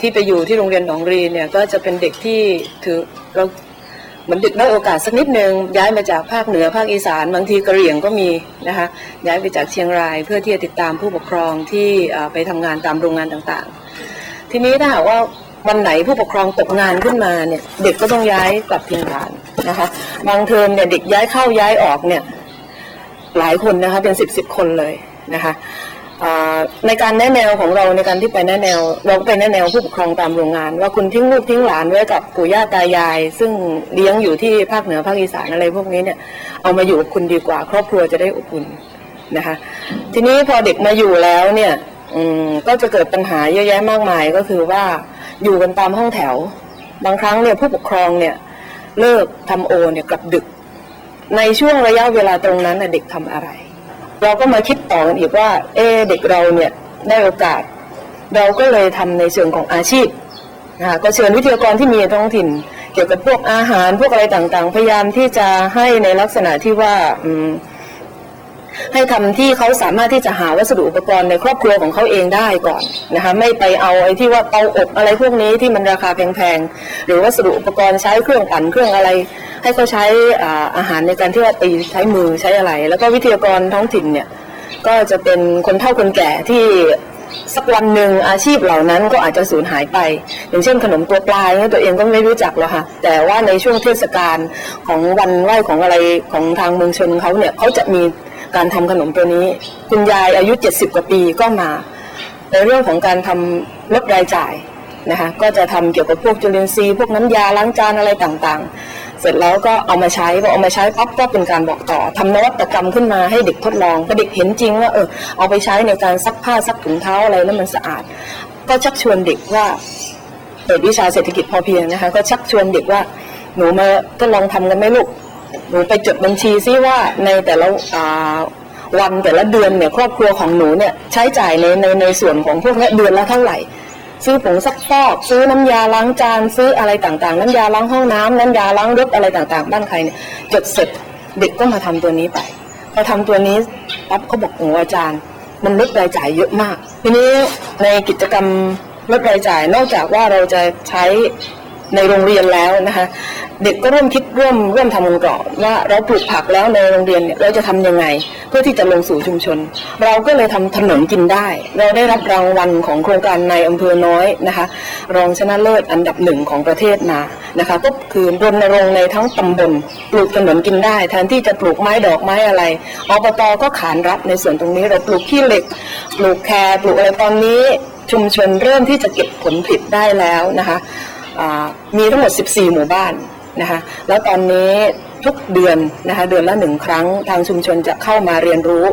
ที่ไปอยู่ที่โรงเรียนหนองรีเนี่ยก็จะเป็นเด็กที่ถือเราเหมือนเด็กได้โอกาสสักนิดนึงย้ายมาจากภาคเหนือภาคอีสานบางทีกระเหรี่ยงก็มีนะคะย้ายไปจากเชียงราย เพื่อที่จะติดตามผู้ปกครองที่ไปทำงานตามโรงงานต่างๆ ทีนี้ถ้าหากว่าวันไหนผู้ปกครองตกงานขึ้นมาเนี่ยเด็กก็ต้องย้ายกลับถิ่นฐานนะคะบางเทอมเนี่ยเด็กย้ายเข้าย้ายออกเนี่ยหลายคนนะคะเป็นสิบสิบคนเลยนะคะ ในการแนะแนวของเราในการที่ไปแนะแนว เราก็ไปแนะแนวผู้ปกครองตามโรงงาน ว่าคุณทิ้งลูกทิ้งหลานไว้กับปู่ย่าตายาย ซึ่งเลี้ยงอยู่ที่ภาคเหนือภาคอีสานอะไรพวกนี้เนี่ยเอามาอยู่กับคุณดีกว่า ครอบครัวจะได้อบอุ่นนะคะ ทีนี้พอเด็กมาอยู่แล้วเนี่ยก็จะเกิดปัญหาเยอะแยะมากมายก็คือว่าอยู่กันตามห้องแถว บางครั้งเนี่ยผู้ปกครองเนี่ยเลิกทำโอเนี่ยกลับดึก ในช่วงระยะเวลาตรงนั้นเด็กทำอะไร เราก็มาคิดต่อกันอีกว่า เอเด็กเราเนี่ยได้โอกาส เราก็เลยทำในเชิงของอาชีพนะคะก็เชิญวิทยากรที่มีท้องถิ่น เกี่ยวกับพวกอาหารพวกอะไรต่างๆ พยายามที่จะให้ในลักษณะที่ว่าอืม ให้ทำที่เขาสามารถที่จะหาวัสดุอุปกรณ์ในครอบครัวของเขาเองได้ก่อนนะคะไม่ไปเอาไอ้ที่ว่าเตาอบอะไรพวกนี้ที่มันราคาแพงๆหรือวัสดุอุปกรณ์ใช้เครื่องปั่นเครื่องอะไร ให้เขาใช้อ่าอาหารในการที่ว่าตีใช้มือใช้อะไร แล้วก็วิทยากรท้องถิ่นเนี่ยก็จะเป็นคนเฒ่าคนแก่ที่สักวันหนึ่งอาชีพเหล่านั้นก็อาจจะสูญหายไป อย่างเช่นขนมตัวปลายเนี่ยตัวเองก็ไม่รู้จักหรอกค่ะ แต่ว่าในช่วงเทศกาลของวันไหว้ของอะไรของทางเมืองชนเขาเนี่ยเขาจะมี การทำขนมตัวนี้ คุณยายอายุ 70 กว่าปีก็มา ในเรื่องของการทำลดรายจ่ายนะคะก็จะทำเกี่ยวกับพวกจุลินทรีย์พวกน้ำยาล้างจานอะไรต่างๆ เสร็จแล้วก็เอามาใช้พอเอามาใช้ปั๊บก็เป็นการบอกต่อทำนวัตกรรมขึ้นมาให้เด็กทดลองพอเด็กเห็นจริงว่าเออเอาไปใช้ในการซักผ้าซักถุงเท้าอะไรแล้วมันสะอาด ก็ชักชวนเด็กว่าเปิดวิชาเศรษฐกิจพอเพียงนะคะก็ชักชวนเด็กว่าหนูมาก็ลองทำกันไหมลูก หนูไปจดบัญชีซิว่าในแต่ละวันแต่ละเดือนเนี่ยครอบครัวของหนูเนี่ยใช้จ่ายในในในส่วนของพวกนี้เดือนละเท่าไหร่ ซื้อผงซักฟอก ซื้อน้ำยาล้างจาน ซื้ออะไรต่างๆ น้ำยาล้างห้องน้ำน้ำยาล้างรถอะไรต่างๆ บ้านใครเนี่ยจดเสร็จเด็กก็มาทำตัวนี้ไปพอทำตัวนี้ปั๊บเขาบอกโอ้อาจารย์ มันลดรายจ่ายเยอะมาก ทีนี้ในกิจกรรมลดรายจ่ายนอกจากว่าเราจะใช้ ในโรงเรียนแล้วนะคะ เด็กก็ร่วมคิดร่วมร่วมทำกันก่อนว่าเราปลูกผักแล้วในโรงเรียนเนี่ยเราจะทำยังไง เพื่อที่จะลงสู่ชุมชน เราก็เลยทำถนนกินได้ เราได้รับรางวัลของโครงการในอำเภอน้อยนะคะ รองชนะเลิศอันดับหนึ่งของประเทศมานะคะ ก็คือรณรงค์ในทั้งตำบลปลูกถนนกินได้ แทนที่จะปลูกไม้ดอกไม้อะไรอบตก็ขานรับในส่วนตรงนี้เราปลูกขี้เหล็ก ปลูกแครปลูกอะไรตอนนี้ชุมชนเริ่มที่จะเก็บผลผลิตได้แล้วนะคะ มีทั้งหมด 14 หมู่บ้านนะคะแล้วตอนนี้ทุกเดือนนะคะเดือนละหนึ่งครั้งทางชุมชนจะเข้ามาเรียนรู้